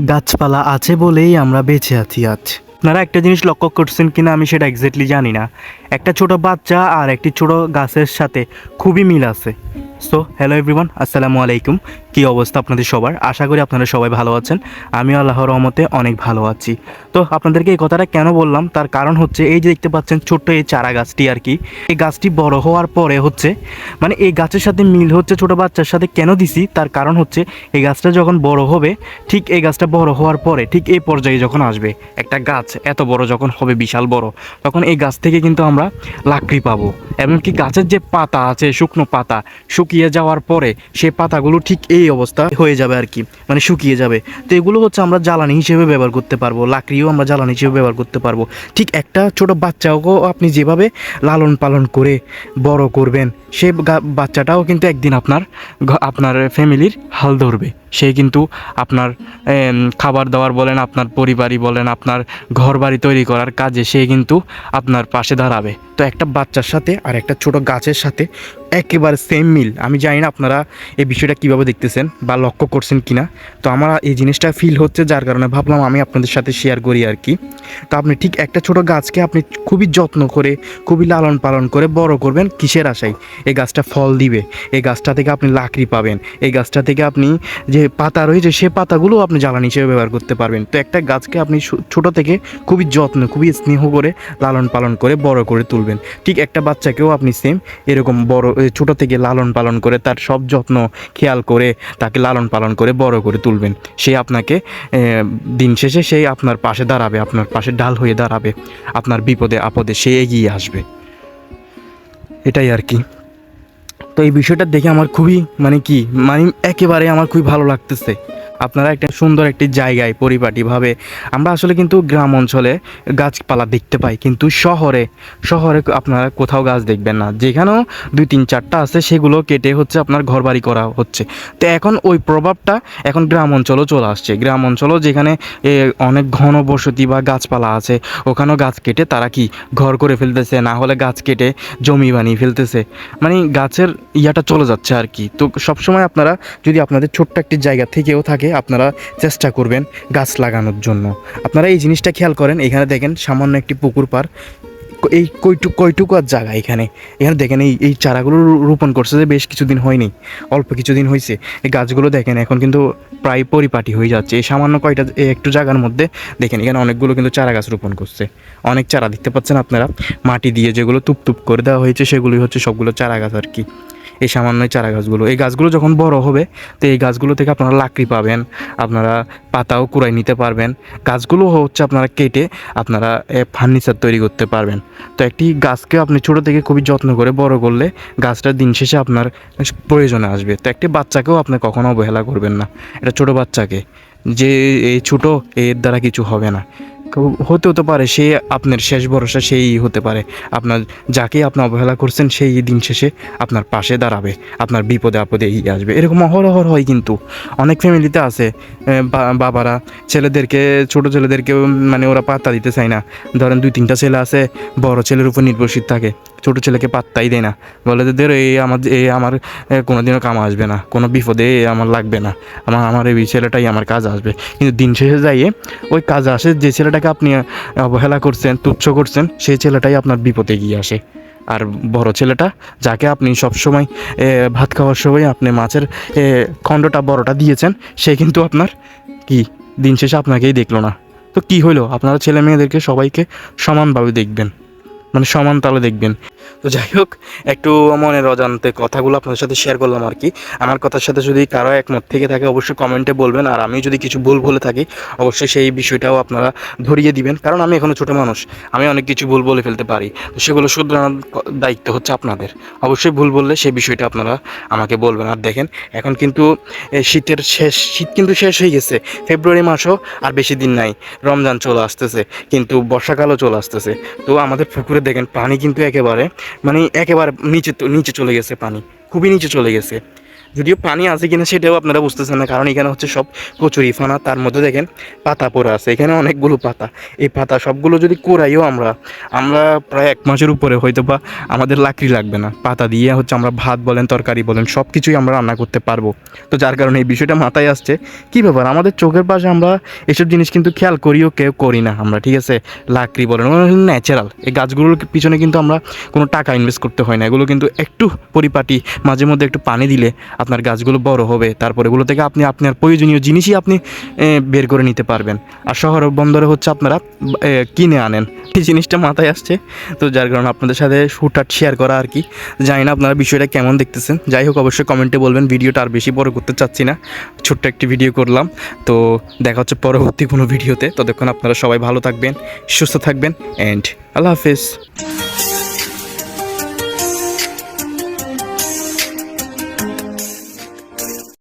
গাছপালা আছে বলেই আমরা বেঁচে আছি আজ। আপনারা একটা জিনিস লক্ষ্য করছেন কিনা আমি সেটা এক্স্যাক্টলি জানি না। একটা ছোট বাচ্চা আর একটি ছোট গাছের সাথে খুবই মিল আছে। সো হ্যালো এভরিওয়ান আসসালামু আলাইকুম। কি অবস্থা আপনাদের সবার? আশা করি আপনারা সবাই ভালো আছেন। আমি আল্লাহর রহমতে অনেক ভালো আছি। তো, আপনাদেরকে এই কথাটা কেন বললাম? তার কারণ হচ্ছে, এই যে দেখতে পাচ্ছেন ছোট্ট এই চারা গাছটি আর কি, এই গাছটি বড় হওয়ার পরে হচ্ছে মানে এই গাছের সাথে মিল হচ্ছে ছোট বাচ্চার সাথে কেন দিছি? তার কারণ হচ্ছে, এই গাছটা যখন বড় হবে, ঠিক এই গাছটা বড় হওয়ার পরে, ঠিক এই পর্যায়ে যখন আসবে, একটা গাছ এত বড় যখন হবে, বিশাল বড়, তখন এই গাছ থেকে কিন্তু আমরা লাকড়ি পাবো। এমনকি গাছের যে পাতা আছে, শুকনো পাতা, শুকিয়ে যাওয়ার পরে সেই পাতাগুলো ঠিক এই অবস্থা হয়ে যাবে আর কি মানে শুকিয়ে যাবে। তো এগুলো হচ্ছে আমরা জ্বালানি হিসেবে ব্যবহার করতে পারব, লাকড়িও আমরা জ্বালানি হিসেবে ব্যবহার করতে পারব। ঠিক একটা ছোট বাচ্চাকেও আপনি যেভাবে লালন পালন করে বড় করবেন, সে বাচ্চাটাও কিন্তু একদিন আপনার আপনার ফ্যামিলির হাল ধরবে। সে কিন্তু আপনার খাবার দাবার বলেন, আপনার পরিবারই বলেন, আপনার ঘর বাড়ি তৈরি করার কাজে সে কিন্তু আপনার পাশে দাঁড়াবে। তো একটা বাচ্চার সাথে আর একটা ছোট গাছের সাথে একেবারে সেম মিল আমি জানি না আপনারা এই বিষয়টা কীভাবে দেখতেছেন বা লক্ষ্য করছেন কিনা। তো আমার এই জিনিসটা ফিল হচ্ছে, যার কারণে ভাবলাম আমি আপনাদের সাথে শেয়ার করি আর কি। তো আপনি ঠিক একটা ছোট গাছকে আপনি খুবই যত্ন করে, খুবই লালন পালন করে বড় করবেন কিসের আশায়? এই গাছটা ফল দিবে। এই গাছটা থেকে আপনি লাকড়ি পাবেন। এই গাছটা থেকে আপনি যে পাতা রয়েছে, সে পাতাগুলো আপনি জ্বালানি হিসেবে ব্যবহার করতে পারবেন। তো একটা গাছকে আপনি ছোট থেকে খুবই যত্ন, খুবই স্নেহ করে, লালন পালন করে বড় করে তুলবেন। ঠিক একটা বাচ্চাকেও আপনি সেম এরকম বড় ছোট থেকে লালন পালন করে, তার সব যত্ন খেয়াল করে, তাকে লালন পালন করে বড় করে তুলবেন। সে আপনাকে দিন শেষে সেই আপনার পাশে দাঁড়াবে, আপনার পাশে ঢাল হয়ে দাঁড়াবে, আপনার বিপদে, আপদে সে এগিয়ে আসবে। এটাই আর কি। তো এই বিষয়টা দেখে আমার খুবই মানে কি মানে একেবারে আমার খুবই ভালো লাগতেছে। আপনারা একটা সুন্দর একটি জায়গায় পরিপাটিভাবে, আমরা আসলে কিন্তু গ্রাম অঞ্চলে গাছপালা দেখতে পাই, কিন্তু শহরে শহরে আপনারা কোথাও গাছ দেখবেন না। যেখানেও দুই তিন চারটা আছে, সেগুলো কেটে হচ্ছে আপনার ঘরবাড়ি করা হচ্ছে। তো এখন ওই প্রভাবটা এখন গ্রাম অঞ্চলেও চলে আসছে। গ্রাম অঞ্চলেও যেখানে অনেক ঘন বসতি বা গাছপালা আছে, ওখানেও গাছ কেটে তারা কি ঘর করে ফেলতেছে? না হলে গাছ কেটে জমি বানিয়ে ফেলতেছে? মানে গাছের ইয়াটা চলে যাচ্ছে আর কি। তো সবসময় আপনারা যদি আপনাদের ছোট্ট একটি জায়গা থেকেও থাকে আপনারা চেষ্টা করবেন গাছ লাগানোর জন্য। আপনারা এই জিনিসটা খেয়াল করেন, এখানে দেখেন সামান্য একটি পুকুর পার এই কইটু কয়টুকু আর জায়গা এখানে। এখানে দেখেন এই এই চারাগুলো রোপণ করছে যে বেশ কিছুদিন হয়নি, অল্প কিছুদিন হয়েছে এই গাছগুলো দেখেন এখন কিন্তু প্রায় পরিপাটি হয়ে যাচ্ছে। এই সামান্য কয়টা একটু জায়গার মধ্যে দেখেন এখানে অনেকগুলো কিন্তু চারা গাছ রোপণ করছে। অনেক চারা দেখতে পাচ্ছেন আপনারা, মাটি দিয়ে যেগুলো তুপ তুপ করে দেওয়া হয়েছে সেগুলোই হচ্ছে সবগুলো চারা গাছ আর কি। এই সামান্য চারা গাছগুলো এই গাছগুলো যখন বড় হবে, তো এই গাছগুলো থেকে আপনারা লাকড়ি পাবেন, আপনারা পাতাও কুড়াই নিতে পারবেন। গাছগুলো হচ্ছে আপনারা কেটে আপনারা ফার্নিচার তৈরি করতে পারবেন। তো একটি গাছকে আপনি ছোটো থেকে খুবই যত্ন করে বড় করলে গাছটা দিন শেষে আপনার প্রয়োজনে আসবে। তো একটি বাচ্চাকেও আপনি কখনো অবহেলা করবেন না। এটা ছোটো বাচ্চাকে। যে, এই ছোটো, এর দ্বারা কিছু হবে না। হতেও হতে পারে, সে আপনার শেষ ভরসা সেই হতে পারে। আপনার যাকে আপনি অবহেলা করছেন, সেই দিন শেষে আপনার পাশে দাঁড়াবে, আপনার বিপদে আপদে এগিয়ে আসবে। এরকম অহরহর হয় কিন্তু। অনেক ফ্যামিলিতে আছে বাবারা, ছেলেদেরকে, ছোট ছেলেদেরকে মানে ওরা পাত্তা দিতে চায় না। ধরেন দুই তিনটা ছেলে আছে, বড় ছেলের উপর নির্ভরশীল থাকে। ছোট ছেলেকে পাত্তাই দেয় না। বলে যে "ধর, এই আমার এ আমার এ, কোনোদিনও কাম আসবে না। কোনো বিপদে আমার লাগবে না। আমার আমার এই ছেলেটাই আমার কাজ আসবে। কিন্তু দিন শেষে যাইয়ে ওই কাজ আসে যে ছেলেটাকে আপনি অবহেলা করছেন তুচ্ছ করছেন সেই ছেলেটাই আপনার বিপদে গিয়ে আসে। আর বড় ছেলেটা যাকে আপনি সবসময় ভাত খাওয়ার সময় আপনি মাছের খণ্ডটা বড়টা দিয়েছেন সে কিন্তু আপনার কি দিন শেষে আপনাকেই দেখল না। তো কি হলো আপনারা ছেলে মেয়েদেরকে সবাইকে সমানভাবে দেখবেন। মানে সমান তালে দেখবেন। তো যাই হোক, একটু মনের অজান্তে কথাগুলো আপনাদের সাথে শেয়ার করলাম আর কি। আমার কথার সাথে যদি কারও একমত থেকে থাকে, অবশ্যই কমেন্টে বলবেন। আর আমি যদি কিছু ভুল বলে থাকি, অবশ্যই সেই বিষয়টাও আপনারা ধরিয়ে দিবেন। কারণ আমি এখনও ছোটো মানুষ, আমি অনেক কিছু ভুল বলে ফেলতে পারি। তো সেগুলো শুধরানোর দায়িত্ব হচ্ছে আপনাদের। অবশ্যই ভুল বললে সেই বিষয়টা আপনারা আমাকে বলবেন। আর দেখেন, এখন কিন্তু শীতের শেষ, শীত কিন্তু শেষ হয়ে গেছে। ফেব্রুয়ারি মাসও আর বেশি দিন নাই। রমজান চলে আসতেছে, কিন্তু বর্ষাকালও চলে আসতেছে। তো আমাদের পুকুরে দেখেন, পানি কিন্তু একেবারে মানে একেবারে নিচে নিচে চলে গেছে পানি খুবই নিচে চলে গেছে। যদিও পানি আছে কিনা সেটাও আপনারা বুঝতেছেন না, কারণ এখানে হচ্ছে সব কচুরি ফানা, তার মধ্যে দেখেন পাতা পড়ে আছে। এখানে অনেকগুলো পাতা। এই পাতা সবগুলো যদি কোরাইও আমরা আমরা প্রায় এক মাসের উপরে হয়তো বা আমাদের লাকড়ি লাগবে না। পাতা দিয়ে হচ্ছে আমরা ভাত বলেন, তরকারি বলেন সব কিছুই আমরা রান্না করতে পারব। তো যার কারণে এই বিষয়টা মাথায় আসছে। কী ব্যাপার? আমাদের চোখের পাশে আমরা এসব জিনিস কিন্তু খেয়াল করিও কেউ করি না আমরা, ঠিক আছে? লাকড়ি বলেন ন্যাচারাল এই গাছগুলোর পিছনে কিন্তু আমরা কোনো টাকা ইনভেস্ট করতে হয় না। এগুলো কিন্তু একটু পরিপাটি, মাঝে মধ্যে একটু পানি দিলে আপনার গাছগুলো বড় হবে, তারপর এগুলো থেকে আপনি আপনার প্রয়োজনীয় জিনিসই আপনি বের করে নিতে পারবেন। আর শহর বন্দরে হচ্ছে আপনারা কিনে আনেন। এই জিনিসটা মাথায় আসছে, তো যার কারণে আপনাদের সাথে শ্যুটআট শেয়ার করা আর কি। জানি না আপনারা বিষয়টা কেমন দেখতেছেন। যাই হোক, অবশ্যই কমেন্টে বলবেন, ভিডিওটা আর বেশি বড় করতে চাচ্ছি না। ছোট্ট একটি ভিডিও করলাম। তো দেখা হচ্ছে পরবর্তী কোনো ভিডিওতে ততক্ষণ আপনারা সবাই ভালো থাকবেন, সুস্থ থাকবেন অ্যান্ড আল্লাহ হাফেজ।